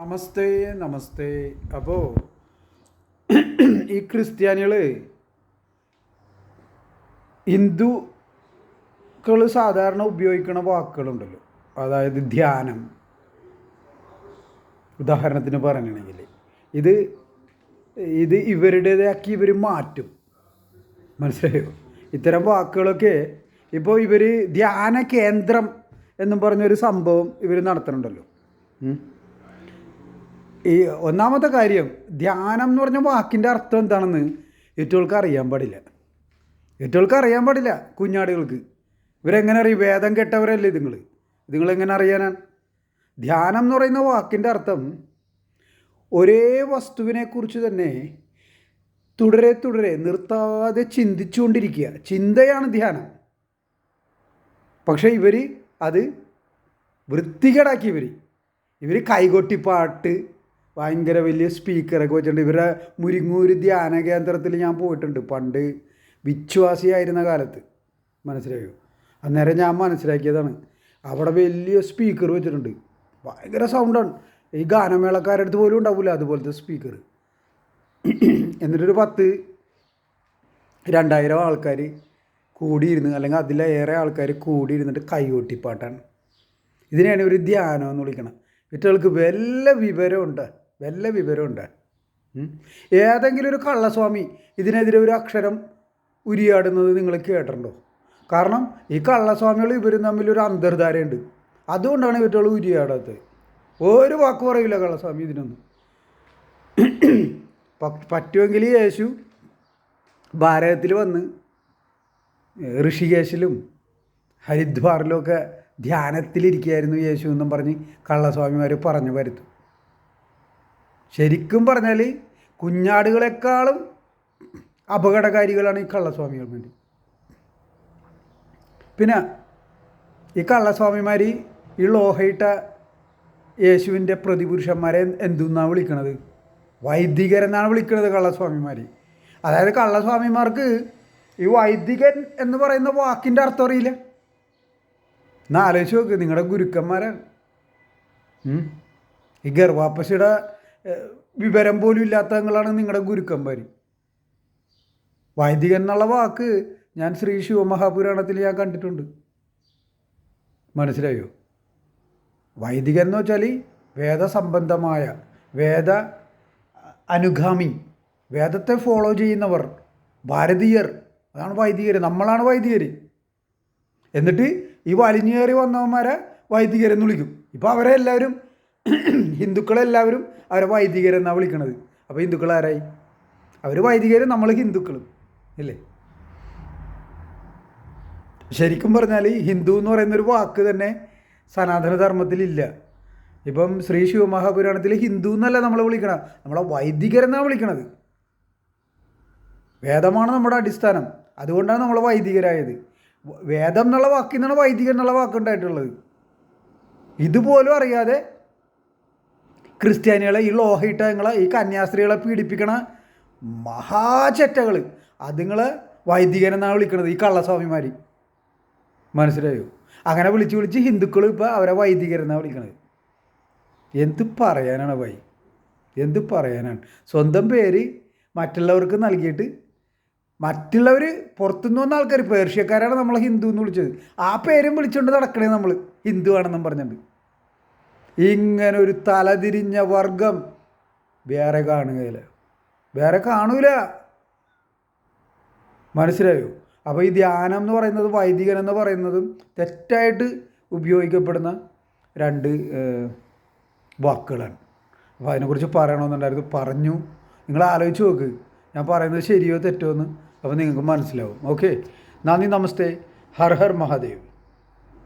നമസ്തേ നമസ്തേ. അപ്പോൾ ഈ ക്രിസ്ത്യാനികൾ ഹിന്ദുക്കൾ സാധാരണ ഉപയോഗിക്കുന്ന വാക്കുകളുണ്ടല്ലോ. അതായത് ധ്യാനം. ഉദാഹരണത്തിന് പറയണമെങ്കിൽ ഇത് ഇത് ഇവരുടേതാക്കി ഇവർ മാറ്റും. മനസ്സിലായോ? ഇത്തരം വാക്കുകളൊക്കെ ഇപ്പോൾ ഇവർ ധ്യാന കേന്ദ്രം എന്നും പറഞ്ഞൊരു സംഭവം ഇവർ നടത്തുന്നുണ്ടല്ലോ. ഈ ഒന്നാമത്തെ കാര്യം ധ്യാനം എന്ന് പറഞ്ഞ വാക്കിന്റെ അർത്ഥം എന്താണെന്ന് ഏറ്റവുകൾക്ക് അറിയാൻ പാടില്ല. ഏറ്റവുകൾക്ക് അറിയാൻ പാടില്ല കുഞ്ഞാടുകൾക്ക്. ഇവരെങ്ങനെ അറിയും? വേദം കെട്ടവരല്ലേ നിങ്ങൾ നിങ്ങളെങ്ങനെ അറിയാനാണ്? ധ്യാനം എന്ന് പറയുന്ന വാക്കിന്റെ അർത്ഥം ഒരേ വസ്തുവിനെക്കുറിച്ച് തന്നെ തുടരെ തുടരെ നിർത്താതെ ചിന്തിച്ചുകൊണ്ടിരിക്കുക. ചിന്തയാണ് ധ്യാനം. പക്ഷേ ഇവർ അത് വൃത്തികേടാക്കി ഇവർ ഇവർ കൈകൊട്ടിപ്പാട്ട് ഭയങ്കര വലിയ സ്പീക്കറൊക്കെ വെച്ചിട്ടുണ്ട്. ഇവരുടെ മുരിങ്ങൂര് ധ്യാന കേന്ദ്രത്തിൽ ഞാൻ പോയിട്ടുണ്ട്. പണ്ട് വിശ്വാസിയായിരുന്ന കാലത്ത്. മനസ്സിലായോ? അന്നേരം ഞാൻ മനസ്സിലാക്കിയതാണ്. അവിടെ വലിയ സ്പീക്കർ വെച്ചിട്ടുണ്ട്. ഭയങ്കര സൗണ്ടാണ് ഈ ഗാനമേളക്കാരുടെ അടുത്ത് പോലും ഉണ്ടാവില്ല അതുപോലത്തെ സ്പീക്കർ എന്നിട്ടൊരു പത്ത് രണ്ടായിരം ആൾക്കാർ കൂടിയിരുന്ന്. അല്ലെങ്കിൽ അതിലേറെ ആൾക്കാർ കൂടിയിരുന്നിട്ട് കൈകൊട്ടിപ്പാട്ടാണ്. ഇതിനെയാണ് ഒരു ധ്യാനം എന്ന് വിളിക്കണം ഇറ്റകൾക്ക് വല്ല വിവരമുണ്ട്? വല്ല വിവരമുണ്ട്. ഏതെങ്കിലും ഒരു കള്ളസ്വാമി ഇതിനെതിരെ ഒരു അക്ഷരം ഉരിയാടുന്നത് നിങ്ങൾ കേട്ടിട്ടുണ്ടോ? കാരണം ഈ കള്ളസ്വാമികൾ ഇവരും തമ്മിൽ ഒരു അന്തർധാരയുണ്ട്. അതുകൊണ്ടാണ് ഇവറ്റുകൾ ഉരിയാടാത്തത്. ഒരു വാക്ക് പറയില്ല കള്ളസ്വാമി ഇതിനൊന്നും. പറ്റുമെങ്കിൽ യേശു ഭാരതത്തിൽ വന്ന് ഋഷികേശിലും ഹരിദ്വാറിലും ഒക്കെ ധ്യാനത്തിലിരിക്കുകയായിരുന്നു യേശു എന്നും പറഞ്ഞ് കള്ളസ്വാമിമാർ പറഞ്ഞു വരുത്തും ശരിക്കും പറഞ്ഞാൽ കുഞ്ഞാടുകളെക്കാളും അപകടകാരികളാണ് ഈ കള്ളസ്വാമികൾ വേണ്ടി. പിന്നെ ഈ കള്ളസ്വാമിമാർ ഈ ലോഹയിട്ട യേശുവിന്റെ പ്രതിപുരുഷന്മാരെ എന്തെന്നാണ് വിളിക്കണത്? വൈദികരെന്നാണ് വിളിക്കുന്നത് കള്ളസ്വാമിമാർ അതായത് കള്ളസ്വാമിമാർക്ക് ഈ വൈദികൻ എന്ന് പറയുന്ന വാക്കിന്റെ അർത്ഥം അറിയില്ല. എന്നാലോചിച്ച് നോക്ക് നിങ്ങളുടെ ഗുരുക്കന്മാരാണ്. ഈ ഗർഭാപ്പശിയുടെ ഏഹ്, വിവരം പോലും ഇല്ലാത്തങ്ങളാണ് നിങ്ങളുടെ ഗുരുക്കന്മാർ വൈദികൻ എന്നുള്ള വാക്ക് ഞാൻ ശ്രീ ശിവമഹാപുരാണത്തിൽ ഞാൻ കണ്ടിട്ടുണ്ട്. മനസ്സിലായോ? വൈദികൻ എന്ന് വെച്ചാൽ വേദസംബന്ധമായ വേദ അനുഗാമി വേദത്തെ ഫോളോ ചെയ്യുന്നവർ ഭാരതീയർ അതാണ് വൈദികർ നമ്മളാണ് വൈദികർ എന്നിട്ട് ഈ വലിഞ്ഞേറി വന്നവന്മാരെ വൈദികരെന്ന് വിളിക്കും. ഇപ്പോൾ അവരെ എല്ലാവരും ഹിന്ദുക്കളെല്ലാവരും അവരെ വൈദികരെന്നാണ് വിളിക്കണത്. അപ്പോൾ ഹിന്ദുക്കൾ ആരായി? അവർ വൈദികരും നമ്മൾ ഹിന്ദുക്കളും. ഇല്ലേ? ശരിക്കും പറഞ്ഞാൽ ഹിന്ദു എന്ന് പറയുന്നൊരു വാക്ക് തന്നെ സനാതന ധർമ്മത്തിലില്ല ഇപ്പം ശ്രീ ശിവമഹാപുരാണത്തിൽ ഹിന്ദു എന്നല്ല നമ്മൾ വിളിക്കണം നമ്മളെ വൈദികരെന്നാണ് വിളിക്കണത്. വേദമാണ് നമ്മുടെ അടിസ്ഥാനം. അതുകൊണ്ടാണ് നമ്മൾ വൈദികരായത്. വേദം എന്നുള്ള വാക്കിൽ നിന്നാണ് വൈദികൻ എന്നുള്ള വാക്കുണ്ടായിട്ടുള്ളത് ഇതുപോലും അറിയാതെ ക്രിസ്ത്യാനികളെ ഈ ലോഹയിട്ടങ്ങളെ ഈ കന്യാസ്ത്രീകളെ പീഡിപ്പിക്കണ മഹാചെറ്റകൾ അതുങ്ങളെ വൈദികനെന്നാണ് വിളിക്കുന്നത് ഈ കള്ളസ്വാമിമാർ മനസ്സിലായോ? അങ്ങനെ വിളിച്ച് വിളിച്ച് ഹിന്ദുക്കൾ ഇപ്പോൾ അവരെ വൈദികരെന്നാണ് വിളിക്കുന്നത് എന്ത് പറയാനാണ് വൈ? എന്ത് പറയാനാണ്? സ്വന്തം പേര് മറ്റുള്ളവർക്ക് നൽകിയിട്ട് മറ്റുള്ളവർ പുറത്തുനിന്ന് വന്ന ആൾക്കാർ പേർഷ്യക്കാരാണ് നമ്മളെ ഹിന്ദു എന്ന് വിളിച്ചത്. ആ പേരും വിളിച്ചുകൊണ്ട് നടക്കണേ നമ്മൾ ഹിന്ദു ആണെന്നും പറഞ്ഞിട്ട്. ഇങ്ങനെ ഒരു തലതിരിഞ്ഞ വർഗം വേറെ കാണുകയില്ല. വേറെ കാണൂല. മനസ്സിലായോ? അപ്പോൾ ഈ ധ്യാനം എന്ന് പറയുന്നത് വൈദികൻ എന്ന് പറയുന്നതും തെറ്റായിട്ട് ഉപയോഗിക്കപ്പെടുന്ന രണ്ട് വാക്കുകളാണ്. അപ്പോൾ അതിനെക്കുറിച്ച് പറയണമെന്നുണ്ടായിരുന്നു. പറഞ്ഞു. നിങ്ങൾ ആലോചിച്ച് നോക്ക്. ഞാൻ പറയുന്നത് ശരിയോ തെറ്റോ എന്ന്. അപ്പോൾ നിങ്ങൾക്ക് മനസ്സിലാവും. ഓക്കെ. നന്ദി നമസ്തേ. ഹർ ഹർ മഹാദേവ്.